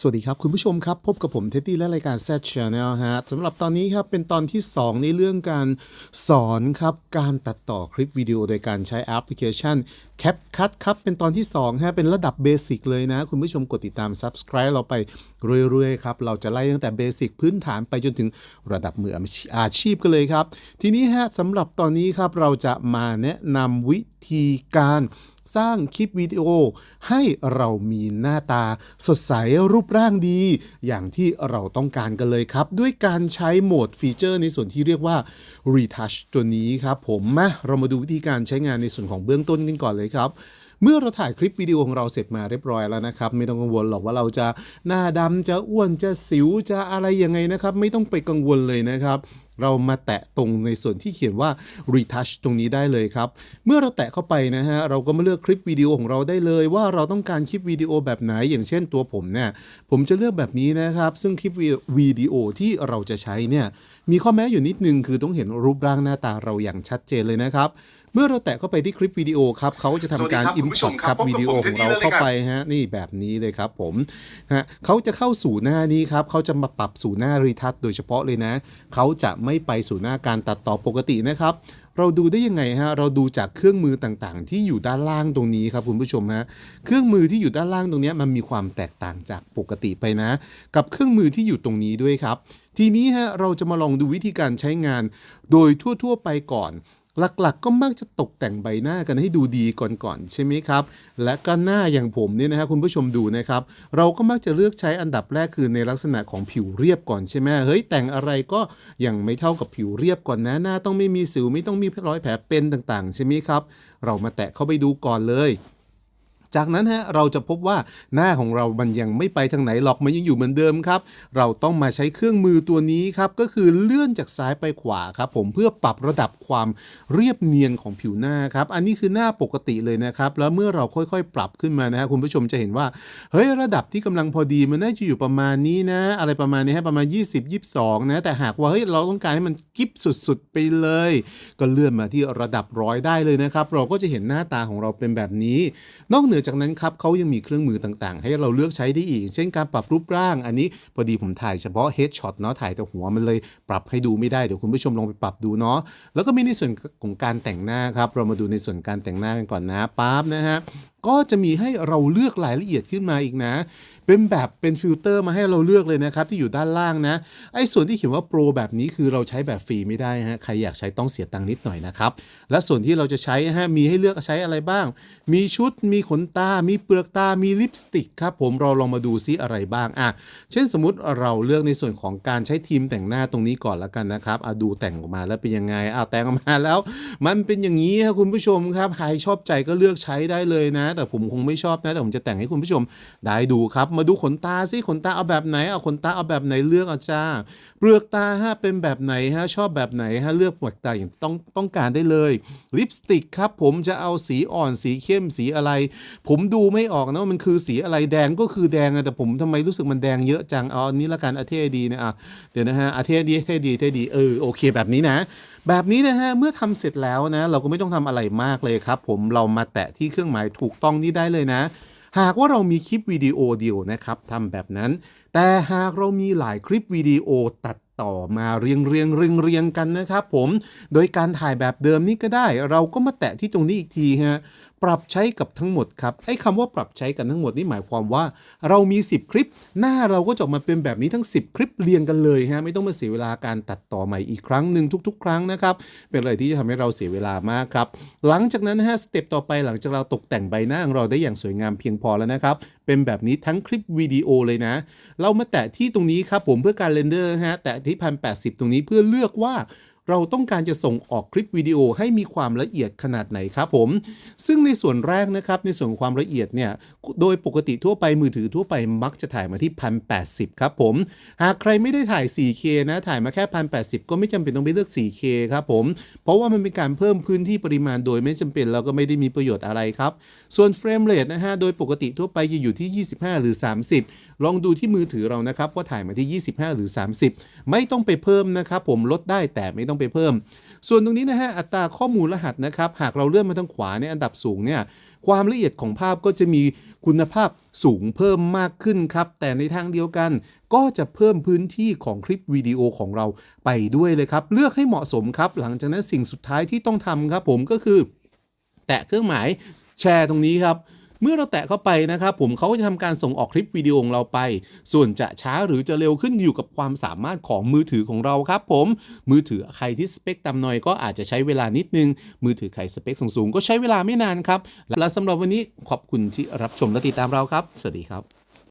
สวัสดีครับ คุณผู้ชมครับ พบกับผมเท็ดดี้และรายการ Z Channel ฮะสำหรับตอนนี้ครับ เป็นตอนที่ 2 ในเรื่องการสอนครับ การตัดต่อคลิปวิดีโอโดยการใช้แอปพลิเคชัน CapCut ครับ เป็นตอนที่2ฮะเป็นระดับเบสิกเลยนะ คุณผู้ชมกดติดตาม Subscribe เราไปเรื่อยๆครับ เราจะไล่ตั้งแต่เบสิกพื้นฐานไปจนถึงระดับมืออาชีพกันเลยครับ ทีนี้ฮะสำหรับตอนนี้ครับเราจะมาแนะนำวิธีการ สร้างคลิปวิดีโอ ให้เรามีหน้าตาสดใสรูปร่างดี อย่างที่เราต้องการกันเลยครับ ด้วยการใช้โหมดฟีเจอร์ในส่วนที่เรียกว่า Retouch ตัวนี้ครับผมมาเรามาดูวิธีการใช้งานในส่วนของเบื้องต้นกันก่อนเลยครับเมื่อเราถ่ายคลิปวิดีโอของเราเสร็จมาเรียบร้อยแล้วนะครับ ไม่ต้องกังวลหรอกว่าเราจะหน้าดำจะอ้วนจะสิวจะอะไรยังไงนะครับ ไม่ต้องไปกังวลเลยนะครับ เรามาแตะตรงในส่วนที่เขียนว่า retouch ตรงนี้ได้เลยครับ เมื่อเราแตะเข้าไปนะฮะ เราก็มาเลือกคลิปวิดีโอของเราได้เลย ว่าเราต้องการคลิปวิดีโอแบบไหน อย่างเช่นตัวผมเนี่ยผมจะเลือกแบบนี้นะครับ ซึ่งคลิปวิดีโอที่เราจะใช้เนี่ยมีข้อแม้อยู่นิดนึงคือต้องเห็นรูปร่างหน้าตาเราอย่างชัดเจนเลยนะครับเมื่อเราแตะเข้าไปที่คลิปวิดีโอครับเขาจะทำการสวัสดีครับคุณผู้ช import มคครัรับบพบกับวิดีโอผมของเราเท็ดดี้เข้าไปและรายการฮะนี่แบบนี้เลยครับผมฮะเขาจะเข้าสู่หน้านี้ครับเขาจะมาปรับสู่หน้ารีทัชโดยเฉพาะเลยนะเขาจะไไม่ไปสู่หน้าการตัดต่อปกตินะครับ เราดูได้ยังไงฮะเราดูจากเครื่องมือต่างๆ ที่อยู่ด้านล่างตรงนี้ครับคุณผู้ชมฮะเครื่องมือที่อยู่ด้านล่างตรงนี้มันมีความแตกต่างจากปกติไปนะ กับเครื่องมือที่อยู่ตรงนี้ด้วยครับ ทีนี้ฮะเราจะมาลองดูวิธีการใช้งาน โดยทั่ว ๆ ไปก่อน หลักๆก็มักจะตกแต่งใบหน้ากันให้ดูดีก่อนๆใช่ไหมครับ และก็หน้าอย่างผมเนี่ยนะครับคุณผู้ชมดูนะครับ เราก็มักจะเลือกใช้อันดับแรกคือในลักษณะของผิวเรียบก่อนใช่ไหมเฮ้ยแต่งอะไรก็ยังไม่เท่ากับผิวเรียบก่อนนะหน้าต้องไม่มีสิวไม่ต้องมีรอยแผลเป็นต่างๆ ใช่ไหมครับ เรามาแตะเข้าไปดูก่อนเลย จากนั้นฮะเราจะพบว่าหน้าของเรามันยังไม่ไปทางไหนหรอกมันยังอยู่เหมือนเดิมครับเราต้องมาใช้เครื่องมือตัวนี้ครับก็คือเลื่อนจากซ้ายไปขวาครับผมเพื่อปรับระดับความเรียบเนียนของผิวหน้าครับอันนี้คือหน้าปกติเลยนะครับแล้วเมื่อเราค่อยๆ ปรับขึ้นมานะฮะคุณผู้ชมจะเห็นว่าเฮ้ยระดับที่กำลังพอดีมันน่าจะอยู่ประมาณนี้นะ อะไรประมาณนี้ฮะประมาณ 20 22นะแต่หากว่าเฮ้ยเราต้องการให้มันกิ๊บสุดๆ ไปเลย ก็เลื่อนมาที่ระดับร้อยได้เลยนะครับเราก็จะเห็นหน้าตาของเราเป็นแบบนี้ นอกเหนือจากนั้นครับเขายังมีเครื่องมือต่างๆ ให้เราเลือกใช้ได้อีก เช่นการปรับรูปร่างอันนี้พอดีผมถ่ายเฉพาะ headshot เนาะถ่ายแต่หัวมันเลยปรับให้ดูไม่ได้เดี๋ยวคุณผู้ชมลองไปปรับดูเนาะแล้วก็มีในส่วนของการแต่งหน้าครับ เรามาดูในส่วนการแต่งหน้ากันก่อนนะปั๊บนะฮะ ก็จะมีให้เราเลือกรายละเอียดขึ้นมาอีกนะ เป็นแบบเป็นฟิลเตอร์มาให้เราเลือกเลยนะครับ ที่อยู่ด้านล่างนะ ไอ้ส่วนที่เขียนว่าโปรแบบนี้คือเราใช้แบบฟรีไม่ได้ฮะ ใครอยากใช้ต้องเสียตังค์นิดหน่อยนะครับ และส่วนที่เราจะใช้ฮะ มีให้เลือกใช้อะไรบ้าง มีชุด มีขนตา มีเปลือกตา มีลิปสติกครับผม เราลองมาดูซิอะไรบ้างอะ เช่นสมมติเราเลือกในส่วนของการใช้ทีมแต่งหน้าตรงนี้ก่อนละกันนะครับอะดูแต่งออกมาแล้วเป็นยังไงอ้าแต่งออกมาแล้ว มันเป็นอย่างนี้ครับคุณผู้ชมครับ ใครชอบใจก็เลือกใช้ได้เลยนะแต่ผมคงไม่ชอบนะแต่ผมจะแต่งให้คุณผู้ชมได้ดูครับ มาดูขนตาซิขนตาเอาแบบไหนเอาขนตาเอาแบบไหนเลือกเอาจ้าเปลือกตาฮะเป็นแบบไหนฮะชอบแบบไหนฮะเลือกเปลือกตาอย่างต้องต้องการได้เลยลิปสติกครับผมจะเอาสีอ่อนสีเข้มสีอะไร ผมดูไม่ออกนะว่ามันคือสีอะไรแดงก็คือแดงอะแต่ผมทำไมรู้สึกมันแดงเยอะจังเอาอันนี้ละกันอาเทดีนะอะเดี๋ยวนะฮะอาเทดีเทดีเทดีเออโอเคแบบนี้นะแบบนี้นะฮะ เมื่อทำเสร็จแล้วนะ เราก็ไม่ต้องทำอะไรมากเลยครับ ผมเรามาแตะที่เครื่องหมายถูกต้องนี่ได้เลยนะ หากว่าเรามีคลิปวิดีโอเดียวนะครับทำแบบนั้น แต่หากเรามีหลายคลิปวิดีโอตัดต่อมาเรียงเรียงเรียงเรียงกันนะครับผม โดยการถ่ายแบบเดิมนี้ก็ได้ เราก็มาแตะที่ตรงนี้อีกทีฮะ ปรับใช้กับทั้งหมดครับไอ้คำว่าปรับใช้กันทั้งหมดนี่หมายความว่า เรามี 10 คลิป หน้าเราก็จะออกมาเป็นแบบนี้ทั้ง 10 คลิปเรียงกันเลยฮะไม่ต้องมาเสียเวลาการตัดต่อใหม่อีกครั้งหนึ่งทุก ๆ ครั้งนะครับเป็นอะไรที่จะทำให้เราเสียเวลามากครับหลังจากนั้นฮะสเต็ปต่อไปหลังจากเราตกแต่งใบหน้าของเราได้อย่างสวยงามเพียงพอแล้วนะครับเป็นแบบนี้ทั้งคลิปวิดีโอเลยนะ เรามาแตะที่ตรงนี้ครับผมเพื่อการเรนเดอร์ฮะแตะที่พันแตรงนี้เพื่อเลือกว่า เราต้องการจะส่งออกคลิปวิดีโอให้มีความละเอียดขนาดไหนครับผม ซึ่งในส่วนแรกนะครับในส่วนของความละเอียดเนี่ยโดยปกติทั่วไปมือถือทั่วไปมักจะถ่ายมาที่ 1080 ครับผม หากใครไม่ได้ถ่าย 4K นะถ่ายมาแค่ 1080 ก็ไม่จำเป็นต้องไปเลือก 4K ครับผม เพราะว่ามันเป็นการเพิ่มพื้นที่ปริมาณโดยไม่จำเป็นแล้วก็ไม่ได้มีประโยชน์อะไรครับ ส่วนเฟรมเรทนะฮะโดยปกติทั่วไปจะอยู่ที่ 25 หรือ 30 ลองดูที่มือถือเรานะครับว่าถ่ายมาที่ 25 หรือ 30 ไม่ต้องไปเพิ่มนะครับผมลดได้แต่ไม่ต้องไปเพิ่ม ส่วนตรงนี้นะฮะอัตราข้อมูลรหัสนะครับหากเราเลื่อนมาทางขวาในอันดับสูงเนี่ยความละเอียดของภาพก็จะมีคุณภาพสูงเพิ่มมากขึ้นครับ แต่ในทางเดียวกัน ก็จะเพิ่มพื้นที่ของคลิปวิดีโอของเราไปด้วยเลยครับ เลือกให้เหมาะสมครับ หลังจากนั้นสิ่งสุดท้ายที่ต้องทำครับผมก็คือ แตะเครื่องหมายแชร์ตรงนี้ครับ เมื่อเราแตะเข้าไปนะครับผมเขาก็จะทำการส่งออกคลิปวิดีโอของเราไป ส่วนจะช้าหรือจะเร็วขึ้นอยู่กับความสามารถของมือถือของเราครับผม มือถือใครที่สเปคต่ำหน่อยก็อาจจะใช้เวลานิดนึง มือถือใครสเปคสูงๆก็ใช้เวลาไม่นานครับ และสำหรับวันนี้ขอบคุณที่รับชมและติดตามเราครับ สวัสดีครับ